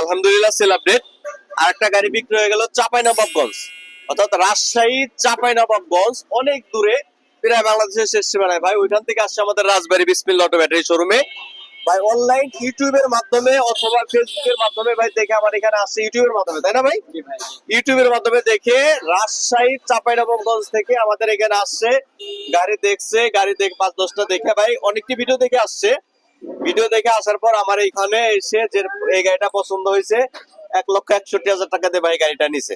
আলহামদুলিল্লাহ sell update আর একটা গাড়ি বিক্রি হয়ে গেল চাপাই নবাবগঞ্জ। অর্থাৎ রাজশাহী চাপাই নবাবগঞ্জ অনেক দূরে। প্রায় বাংলাদেশের শেষ সীমানায় ভাই। ওইখান থেকে আসছে আমাদের রাজবাড়ি বিসমিল অটো ব্যাটারি শোরুমে ভাই অনলাইন ইউটিউবের মাধ্যমে অথবা ফেসবুকের মাধ্যমে ভাই দেখে আমার এখানে আসছে ইউটিউবের মাধ্যমে তাই না ভাই? ইউটিউবের মাধ্যমে দেখে রাজশাহী চাপাইনবাবগঞ্জ থেকে আমাদের এখানে আসছে। গাড়ি দেখছে গাড়ি দেখ পাঁচ দশটা দেখে ভাই। অনেকটি ভিডিও দেখে আসছে। ভিডিও দেখে আসার পর আমার এইখানে এসে যে এই গাড়িটা পছন্দ হয়েছে, এক লক্ষ একষট্টি হাজার টাকা দিয়ে ভাই গাড়িটা নিছে।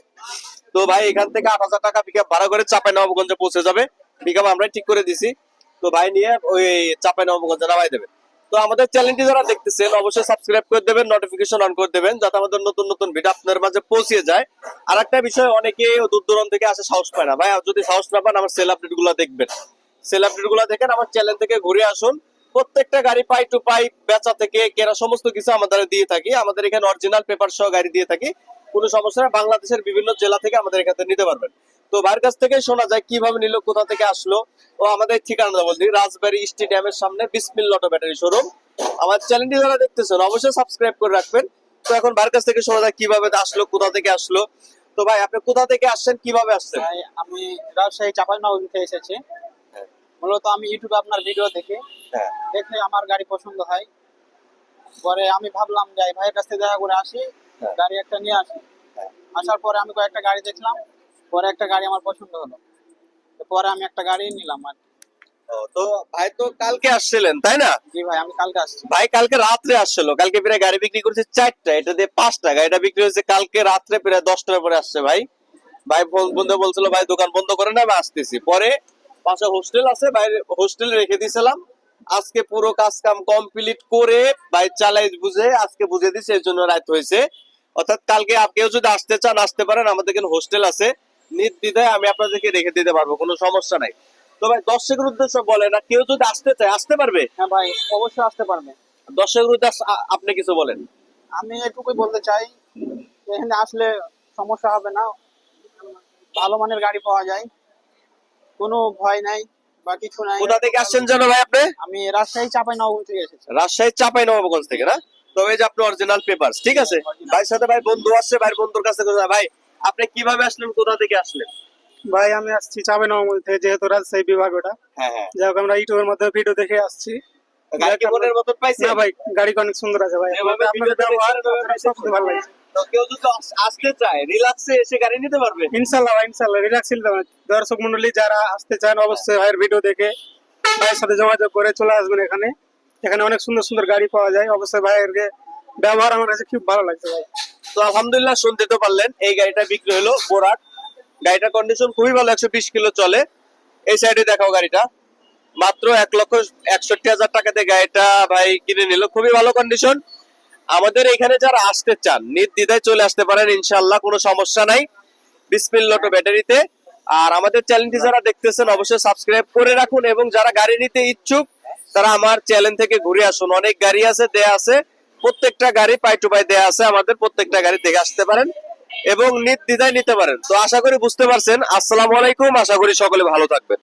তো ভাই এখান থেকে আট হাজার টাকা পিক ভাড়া করে চাপাই নবাবগঞ্জে পৌঁছে যাবে। পিক আমরা ঠিক করে দিছি। তো ভাই নিয়ে ওই চাপাই নবাবগঞ্জে নামাই দেবে। তো আমাদের চ্যানেলটি যারা দেখতেছেন, অবশ্যই সাবস্ক্রাইব করে দেবেন নোটিফিকেশন অন করে দেবেন, যাতে আমাদের নতুন নতুন ভিডিও আপনার মাঝে পৌঁছে যায়। আর একটা বিষয়, অনেকে দূর দূরান্ত থেকে আসে সাহস পায় না। ভাই যদি সাহস না পান, আমার সেল আপডেটগুলো দেখবেন। সেল আপডেটগুলো দেখেন, আমার চ্যানেল থেকে ঘুরে আসুন। প্রত্যেকটা গাড়ি পাই টু পাই বেচা থেকে কেনা সমস্ত কিছু আমাদের দিয়ে থাকি। আমাদের এখানে অরিজিনাল পেপার সহ গাড়ি দিয়ে থাকি। কোনো সমস্যা না বাংলাদেশের বিভিন্ন জেলা থেকে আমাদের এখান থেকে নিতে পারবেন। তো ভাইয়ের কাছ থেকে শোনা যায় কীভাবে নিল কোথা থেকে আসলো? ও আমাদের ঠিকানা বলছি রাজবাড়ি স্টেডিয়ামের সামনে বিসমিল অটো ব্যাটারি শোরুম আমার চ্যানেলটি যারা দেখতেছেন অবশ্যই সাবস্ক্রাইব করে রাখবেন। তো এখন ভাইয়ের কাছ থেকে শোনা যায় কীভাবে আসলো কোথা থেকে আসলো? তো ভাই আপনি কোথা থেকে আসছেন কীভাবে আসছেন? ভাই আমি রাজশাহী চাপাইনবাবগঞ্জ থেকে এসেছি। হ্যাঁ। মূলত আমি ইউটিউবে আপনার ভিডিও দেখে। দেখে আমার গাড়ি পছন্দ হয়। পরে আমি ভাবলাম যে এই ভাইয়ের কাছ থেকে দেখা করে আসি হ্যাঁ। গাড়ি একটা নিয়ে আসি। হ্যাঁ। আসার পরে আমি কয়েকটা গাড়ি দেখলাম পরে একটা গাড়ি আমার পছন্দ হলো। পরে আমি একটা গাড়ি নিলাম আর তো ভাই তো কালকে আসছিলেন তাই না? জি ভাই আমি কালকে আসছি। ভাই কালকে রাত্রে আসছিল কালকে প্রায় গাড়ি বিক্রি করেছে চারটা এটা দিয়ে পাঁচটা গাড়িটা বিক্রি হয়েছে কালকে রাত্রে প্রায় দশটার পরে আসছে ভাই। ভাই বন্ধু বলছিল ভাই দোকান বন্ধ করে না আমি আসতেছি। পরে পাশে হোস্টেল আছে বাইরে হোস্টেল রেখে দিয়েছিলাম আজকে পুরো কাজ কাম কমপ্লিট করে ভাই চালাই বুঝে আজকে বুঝে দিছে এর জন্য রাত হয়েছে। অর্থাৎ কালকে আপনিও যদি আসতে চান আসতে পারেন আমাদের এখানে হোস্টেল আছে। নির্দ্বিধায় আমি আপনাদেরকে রেখে দিতে পারব কোনো সমস্যা নাই। তো ভাই দর্শকের উদ্দেশ্য বলে না কেউ যদি আসতে চায় আসতে পারবে? হ্যাঁ ভাই অবশ্যই আসতে পারবে। দর্শকের উদ্দেশ্যে আপনি কিছু বলেন। আমি এটুকুই বলতে চাই এখানে আসলে সমস্যা হবে না। ভালো মানের গাড়ি পাওয়া যায় কোনো ভয় নাই। কোথা থেকে আসছেন জানো ভাই আপনি? আমি রাজশাহী চাপাইনবাবগঞ্জ থেকে এসেছি। রাজশাহী চাপাই নবাবগঞ্জ থেকে না? তবে এই যে আপনি অরিজিনাল পেপার ঠিক আছে? ভাইয়ের সাথে ভাই বন্ধু আসছে ভাইয়ের বন্ধুর কাছে ভাই আপনি কীভাবে আসলেন কোথা থেকে আসলেন? ভাই আমি আসছি চাপাই চাপাইনবাবগঞ্জ থেকে যেহেতু রাজশাহী বিভাগ ওটা। হ্যাঁ হ্যাঁ। যাই হোক আমরা ইউটিউবের মধ্যে ভিডিও দেখে আসছি। গাড়ি কি মনের মতন পাইছেন না ভাই গাড়ি অনেক সুন্দর আছে ভাই। আপনাদের ব্যবহার দেখে আপনাদের সব কিছু ভালো লাগছে। কেউ যদি আসতে চায় রিল্যাক্সে এসে গাড়ি নিতে পারবে? রিল্যাক্স দর্শক মন্ডলী যারা আসতে চান অবশ্যই ভাইয়ের ভিডিও দেখে ভাইয়ের সাথে যোগাযোগ করে চলে আসবেন এখানে। এখানে অনেক সুন্দর সুন্দর গাড়ি পাওয়া যায়। অবশ্যই ভাইয়ের ব্যবহার আমার কাছে খুব ভালো লাগছে ভাই। তো আলহামদুলিল্লাহ শুনতে তো পারলেন এই গাড়িটা বিক্রি হলো বোরাট। গাড়িটার কন্ডিশন খুবই ভালো একশো বিশ কিলো চলে। এই সাইডে দেখাও গাড়িটা। মাত্র এক লক্ষ একষট্টি হাজার টাকাতে গাড়িটা ভাই কিনে নিল। খুবই ভালো কন্ডিশন আমাদের এখানে যারা আসতে চান, নির্দ্বিধায় চলে আসতে পারেন ইনশাল্লাহ কোনো সমস্যা নাই। বিসমিল লটো ব্যাটারিতে আর আমাদের চ্যানেলটি যারা দেখতেছেন, অবশ্যই সাবস্ক্রাইব করে রাখুন এবং যারা গাড়ি নিতে ইচ্ছুক, তারা আমার চ্যানেল থেকে ঘুরে আসুন। অনেক গাড়ি আছে, দেয়া আছে। প্রত্যেকটা গাড়ি পাই টু পাই দেয়া আছে আমাদের। প্রত্যেকটা গাড়ি দেখে আসতে পারেন এবং নির্দ্বিধায় নিতে পারেন। তো আশা করি বুঝতে পারছেন। আসসালামু আলাইকুম। আশা করি সকলে ভালো থাকবেন।